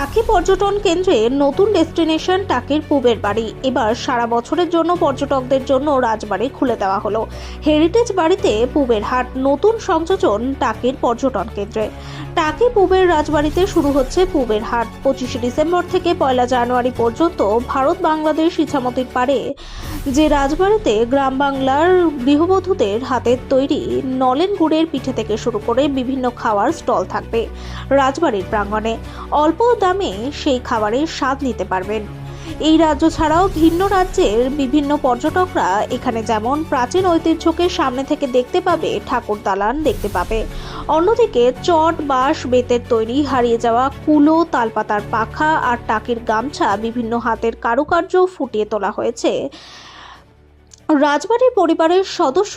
টাকি পর্যটন কেন্দ্রে নতুন ডেস্টিনেশন টাকির পুবের বাড়ি। এবার সারা বছরের জন্য পর্যটকদের জন্য রাজবাড়ি খুলে দেওয়া হলো। হেরিটেজ বাড়িতে পুবের হাট, নতুন সংযোজন টাকির পর্যটন কেন্দ্রে। টাকি পুবের রাজবাড়িতে শুরু হচ্ছে পুবের হাট। পঁচিশে ডিসেম্বর থেকে পয়লা জানুয়ারি পর্যন্ত ভারত বাংলাদেশ ইছামতির পারে যে রাজবাড়িতে গ্রাম বাংলার গৃহবধূদের হাতের তৈরি নলেন গুড়ের পিঠে থেকে শুরু করে বিভিন্ন খাওয়ার স্টল থাকবে রাজবাড়ির প্রাঙ্গণে। অল্প দামে সেই খাবারের স্বাদ নিতে পারবেন। এই রাজ্য ছাড়াও ভিন্ন রাজ্যের বিভিন্ন পর্যটকরা এখানে যেমন প্রাচীন ঐতিহ্যকে সামনে থেকে দেখতে পাবে, ঠাকুর দালান দেখতে পাবে। অন্যদিকে চট বাঁশ বেতের তৈরি হারিয়ে যাওয়া কুলো, তালপাতার পাখা আর টাকির গামছা বিভিন্ন হাতের কারুকার্য ফুটিয়ে তোলা হয়েছে। রাজবাড়ির পরিবারের সদস্য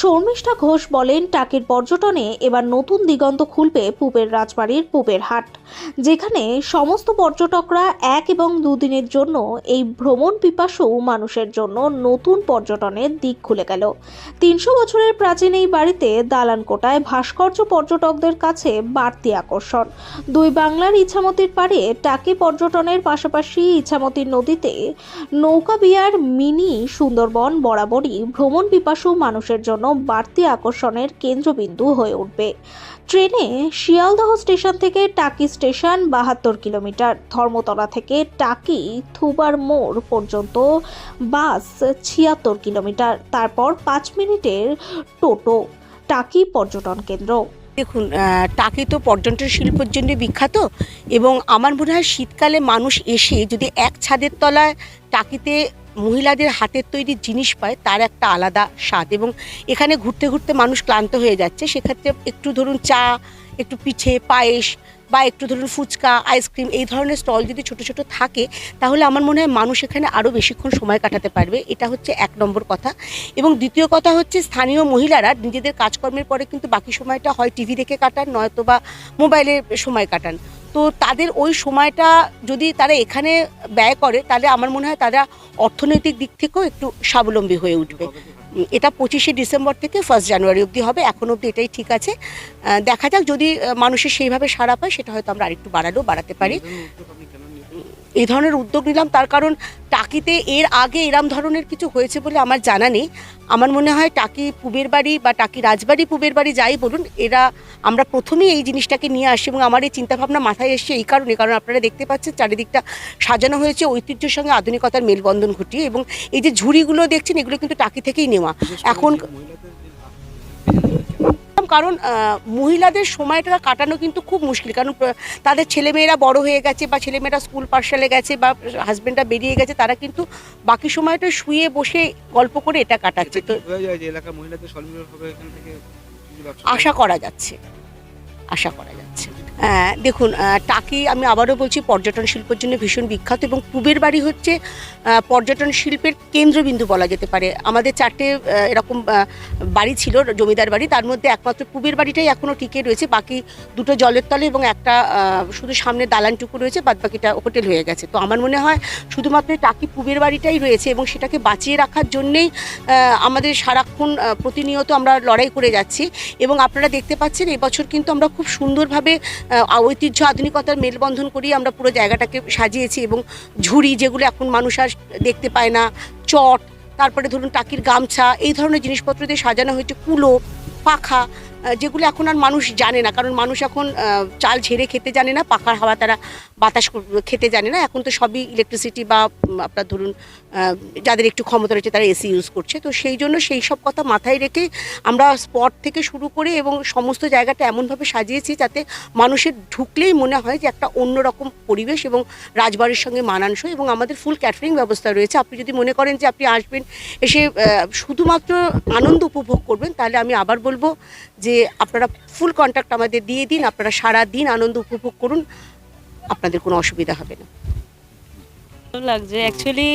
শর্মিষ্ঠা ঘোষ বলেন, টাকির পর্যটনে এবার নতুন দিগন্ত খুলবে পূবের রাজবাড়ির পূবের হাট, যেখানে সমস্ত পর্যটকরা এক এবং দুদিনের জন্য এই ভ্রমণ পিপাসু মানুষের জন্য নতুন পর্যটনের দিক খুলে গেল। তিনশো বছরের প্রাচীন এই বাড়িতে দালান কোটায় ভাস্কর্য পর্যটকদের কাছে বাড়তি আকর্ষণ। দুই বাংলার ইছামতির পাড়ে টাকি পর্যটনের পাশাপাশি ইছামতি নদীতে নৌকা বিহার মিনি সুন্দরবন বরাবরই ভ্রমণ পিপাসু মানুষের জন্য বাড়তি আকর্ষণের কেন্দ্রবিন্দু হয়ে উঠবে। ট্রেনে শিয়ালদহ স্টেশন থেকে টাকি স্টেশন বাহাত্তর কিলোমিটার, ধর্মতলা থেকে টাকি থুবার মোড় পর্যন্ত বাস ছিয়াত্তর কিলোমিটার, তারপর পাঁচ মিনিটের টোটো, টাকি পর্যটন কেন্দ্র। দেখুন টাকি তো পর্যটন শিল্পের জন্য বিখ্যাত এবং আমার মনে হয় শীতকালে মানুষ এসে যদি এক ছাদের তলায় টাকিতে মহিলাদের হাতের তৈরি জিনিস পায়, তার একটা আলাদা স্বাদ এবং এখানে ঘুরতে ঘুরতে মানুষ ক্লান্ত হয়ে যাচ্ছে। সেক্ষেত্রে একটু ধরুন চা, একটু পিঠে, পায়েস বা একটু ধরুন ফুচকা, আইসক্রিম এই ধরনের স্টল যদি ছোট ছোট থাকে, তাহলে আমার মনে হয় মানুষ এখানে আরও বেশিক্ষণ সময় কাটাতে পারবে। এটা হচ্ছে এক নম্বর কথা। এবং দ্বিতীয় কথা হচ্ছে স্থানীয় মহিলারা নিজেদের কাজকর্মের পরে কিন্তু বাকি সময়টা হয় টিভি দেখে কাটান নয়তো বা মোবাইলে সময় কাটান। তো তাদের ওই সময়টা যদি তারা এখানে ব্যয় করে, তাহলে আমার মনে হয় তারা অর্থনৈতিক দিক থেকেও একটু স্বাবলম্বী হয়ে উঠবে। এটা পঁচিশে ডিসেম্বর থেকে ফার্স্ট জানুয়ারি অবধি হবে, এখন অবধি এটাই ঠিক আছে। দেখা যাক যদি মানুষের সেইভাবে সাড়া পায়, সেটা হয়তো আমরা আরেকটু বাড়ালেও বাড়াতে পারি। এই ধরনের উদ্যোগ নিলাম। তার কারণ টাকিতে এর আগে এরম ধরনের কিছু হয়েছে বলে আমার জানা নেই। আমার মনে হয় টাকি পুবের বাড়ি বা টাকি রাজবাড়ি পুবের বাড়ি যাই বলুন এরা আমরা প্রথমেই এই জিনিসটাকে নিয়ে আসি এবং আমার এই চিন্তাভাবনা মাথায় এসছে এই কারণে। কারণ আপনারা দেখতে পাচ্ছেন চারিদিকটা সাজানো হয়েছে ঐতিহ্যের সঙ্গে আধুনিকতার মেলবন্ধন ঘটিয়ে এবং এই যে ঝুড়িগুলো দেখছেন এগুলো কিন্তু টাকি থেকেই নেওয়া। এখন কারণ মহিলাদের সময়টা কাটানো কিন্তু খুব মুশকিল। কারণ তাদের ছেলেমেয়েরা বড় হয়ে গেছে বা ছেলেমেয়েরা স্কুল পাঠশালে গেছে বা হাজব্যান্ডরা বেরিয়ে গেছে তারা কিন্তু বাকি সময়টা শুয়ে বসে গল্প করে এটা কাটাচ্ছে। তো আশা করা যাচ্ছে। আশা করা যাচ্ছে। দেখুন টাকি আমি আবারও বলছি, পর্যটন শিল্পের জন্য ভীষণ বিখ্যাত এবং পুবের বাড়ি হচ্ছে পর্যটন শিল্পের কেন্দ্রবিন্দু বলা যেতে পারে। আমাদের চারটে এরকম বাড়ি ছিল, জমিদার বাড়ি, তার মধ্যে একমাত্র পুবের বাড়িটাই এখনও টিকে রয়েছে, বাকি দুটো জলের তলে এবং একটা শুধু সামনে দালানটুকু রয়েছে বাদ বাকিটা হোটেল হয়ে গেছে। তো আমার মনে হয় শুধুমাত্র টাকি পুবের বাড়িটাই রয়েছে এবং সেটাকে বাঁচিয়ে রাখার জন্যেই আমাদের সারাক্ষণ প্রতিনিয়ত আমরা লড়াই করে যাচ্ছি। এবং আপনারা দেখতে পাচ্ছেন, এবছর কিন্তু আমরা খুব সুন্দরভাবে ঐতিহ্য, আধুনিকতার মেলবন্ধন করিয়ে আমরা পুরো জায়গাটাকে সাজিয়েছি এবং ঝুড়ি যেগুলো এখন মানুষ আর দেখতে পায় না, চট, তারপরে ধরুন টাকির গামছা, এই ধরনের জিনিসপত্র দিয়ে সাজানো হয়েছে, কুলো, পাখা যেগুলো এখন আর মানুষ জানে না, কারণ মানুষ এখন চাল ঝেড়ে খেতে জানে না, পাখার হাওয়া তারা বাতাস খেতে জানে না। এখন তো সবই ইলেকট্রিসিটি বা আপনার ধরুন যাদের একটু ক্ষমতা রয়েছে তারা এসি ইউজ করছে। তো সেই জন্য সেই সব কথা মাথায় রেখে আমরা স্পট থেকে শুরু করে এবং সমস্ত জায়গাটা এমনভাবে সাজিয়েছি যাতে মানুষের ঢুকলেই মনে হয় যে একটা অন্যরকম পরিবেশ এবং রাজবাড়ির সঙ্গে মানানসই এবং আমাদের ফুল ক্যাটারিং ব্যবস্থা রয়েছে। আপনি যদি মনে করেন যে আপনি আসবেন, এসে শুধুমাত্র আনন্দ উপভোগ করবেন, তাহলে আমি আবার বলব যে আপনারা ফুল কন্ট্যাক্ট আমাদের দিয়ে দিন, আপনারা সারা দিন আনন্দ উপভোগ করুন, আপনাদের কোনো অসুবিধা হবে না। লাগছে। অ্যাকচুয়ালি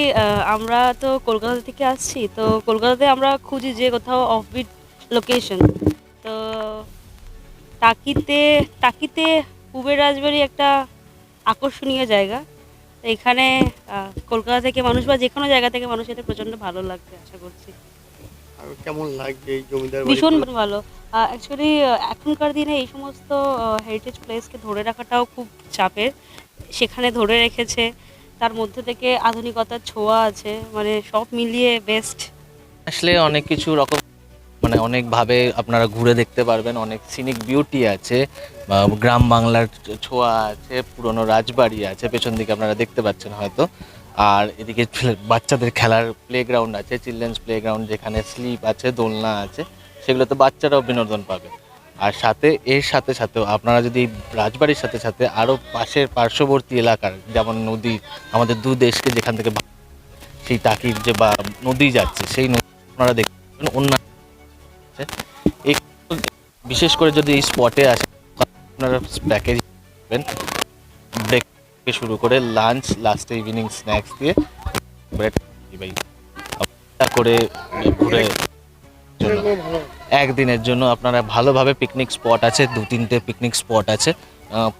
আমরা তো কলকাতা থেকে আসছি, তো কলকাতাতে আমরা খুঁজি যে কোথাও অফবিট লোকেশন তো টাকিতে টাকিতে কুবের রাজবাড়ি একটা আকর্ষণীয় জায়গা। এখানে কলকাতা থেকে মানুষ বা যে কোনো জায়গা থেকে মানুষ এটা প্রচণ্ড ভালো লাগবে আশা করছি। আর কেমন এই জমিদার বাড়ি ভীষণ ভালো। অ্যাকচুয়ালি এখনকার দিনে এই সমস্ত হেরিটেজ প্লেসকে ধরে রাখাটাও খুব চাপের। সেখানে ধরে রেখেছে। তার মধ্যে থেকে আধুনিকতার ছোঁয়া আছে। মানে সব মিলিয়ে বেস্ট আসলে অনেক কিছু রকম মানে অনেকভাবে আপনারা ঘুরে দেখতে পারবেন। অনেক সিনিক বিউটি আছে বা গ্রাম বাংলার ছোঁয়া আছে পুরনো রাজবাড়ি আছে পেছন দিকে আপনারা দেখতে পাচ্ছেন হয়তো। আর এদিকে বাচ্চাদের খেলার প্লেগ্রাউন্ড আছে চিলড্রেন্স প্লেগ্রাউন্ড যেখানে স্লিপ আছে, দোলনা আছে, সেগুলোতে বাচ্চারাও বিনোদন পাবে। আর সাথে, এর সাথে সাথেও আপনারা যদি রাজবাড়ির সাথে সাথে আরও পাশের পার্শ্ববর্তী এলাকার, যেমন নদী, আমাদের দু দেশকে যেখান থেকে সেই টাকির যে বা নদী যাচ্ছে, সেই নদী আপনারা দেখবেন অন্যান্য বিশেষ করে যদি এই স্পটে আসেন, আপনারা প্যাকেজ পাবেন। থেকে শুরু করে লাঞ্চ লাস্টে ইভিনিং স্ন্যাক্স দিয়ে করে ঘুরে একদিনের জন্য আপনারা ভালোভাবে পিকনিক স্পট আছে দু তিনটে পিকনিক স্পট আছে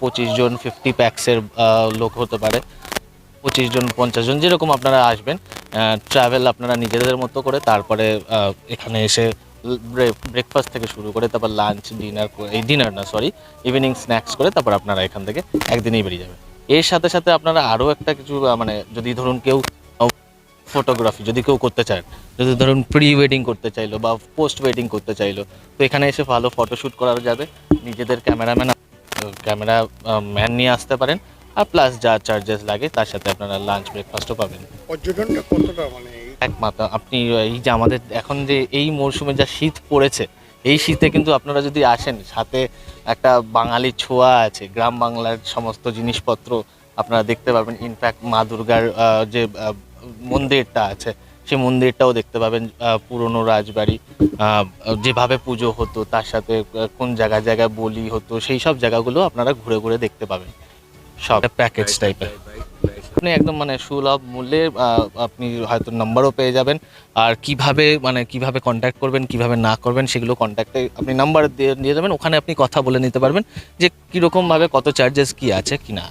পঁচিশ জন ফিফটি প্যাক্সের লোক হতে পারে। পঁচিশ জন, পঞ্চাশ জন, যেরকম আপনারা আসবেন। ট্রাভেল আপনারা নিজেদের মতো করে তারপরে এখানে এসে ব্রেকফাস্ট থেকে শুরু করে তারপর লাঞ্চ ডিনার এই ডিনার না সরি ইভিনিং স্ন্যাক্স করে তারপর আপনারা এখান থেকে একদিনেই বেরিয়ে যাবেন। এর সাথে সাথে আপনারা আরও একটা কিছু মানে যদি ধরুন কেউ ফটোগ্রাফি যদি কেউ করতে চান যদি ধরুন প্রি ওয়েডিং করতে চাইলো বা পোস্ট ওয়েডিং করতে চাইলো তো এখানে এসে ভালো ফটোশ্যুট করা যাবে। নিজেদের ক্যামেরাম্যান ক্যামেরা ম্যান নিয়ে আসতে পারেন। আর প্লাস যা চার্জেস লাগে তার সাথে আপনারা লাঞ্চ ব্রেকফাস্টও পাবেন। পর্যটনটা কতটা মানে একমাত্র আপনি এই যে আমাদের এখন যে এই মরশুমে যা শীত পড়েছে এই শীতে কিন্তু আপনারা যদি আসেন সাথে একটা বাঙালি ছোঁয়া আছে গ্রাম বাংলার সমস্ত জিনিসপত্র আপনারা দেখতে পাবেন ইনফ্যাক্ট মা দুর্গার যে মন্দিরটা আছে সেই মন্দিরটাও দেখতে পাবেন পুরনো রাজবাড়ি যেভাবে পুজো হতো তার সাথে কোন জায়গায় জায়গায় বলি হতো সেই সব জায়গাগুলো আপনারা ঘুরে ঘুরে দেখতে পাবেন। সব প্যাকেজ টাইপের আপনি একদম মানে সুলভ মূল্যে আপনি হয়তো নাম্বারও পেয়ে যাবেন। আর কীভাবে মানে কীভাবে কন্ট্যাক্ট করবেন, কীভাবে না করবেন, সেগুলো কন্ট্যাক্টে আপনি নাম্বার দিয়ে দিয়ে যাবেন ওখানে আপনি কথা বলে নিতে পারবেন যে কীরকমভাবে কত চার্জেস কি আছে, কি না